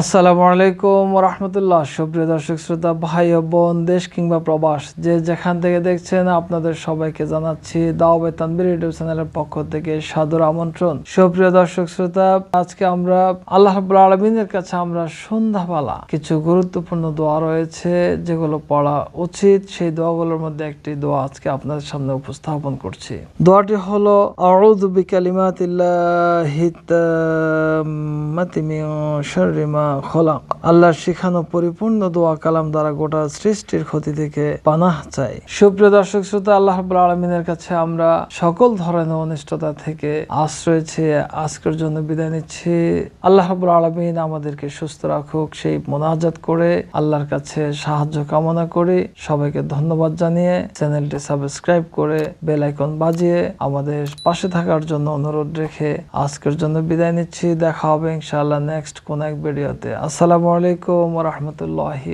আসসালামু আলাইকুম রহমতুল্লাহ সুপ্রিয় দর্শক, শ্রোতা, ভাই ও বোন, দেশ কিংবা প্রবাস, যে যেখান থেকে দেখছেন আপনাদের সবাইকে জানাচ্ছি দাওবে তানবির ইউটিউব চ্যানেলের পক্ষ থেকে সাদর আমন্ত্রণ। সুপ্রিয় দর্শক, শ্রোতা, আজকে আমরা আল্লাহ রাব্বুল আলমিনের কাছে আমরা সন্ধ্যাবেলা কিছু গুরুত্বপূর্ণ দোয়া রয়েছে, যেগুলো পড়া উচিত। সেই দোয়াগুলোর মধ্যে একটি দোয়া আজকে আপনাদের সামনে উপস্থাপন করছি। দোয়াটি হলো, আউযু বিকালিমাতিল্লাহি তাম্মাতি মিন খলাক। আল্লাহর শিখানো পরিপূর্ণ দোয়া কালাম দ্বারা গোটা সৃষ্টির ক্ষতি থেকে পানাহ চাই সুপ্রিয় দর্শক শ্রোতা, আল্লাহ আলামিনের কাছে আমরা সকল ধরনের অনিষ্টতা থেকে আশ্রয় চেয়ে আজকের জন্য বিদায় নিচ্ছি। আল্লাহ আলামিন আমাদেরকে সুস্থ রাখুক, সেই মোনাজাত করে আল্লাহর কাছে সাহায্য কামনা করি। সবাইকে ধন্যবাদ জানিয়ে চ্যানেলটি সাবস্ক্রাইব করে বেল আইকন বাজিয়ে আমাদের পাশে থাকার জন্য অনুরোধ রেখে আজকের জন্য বিদায় নিচ্ছি। দেখা হবে ইনশাআল্লাহ নেক্সট কোন এক ভিডিওতে। আসসালামু আলাইকুম রহমতুল্লাহি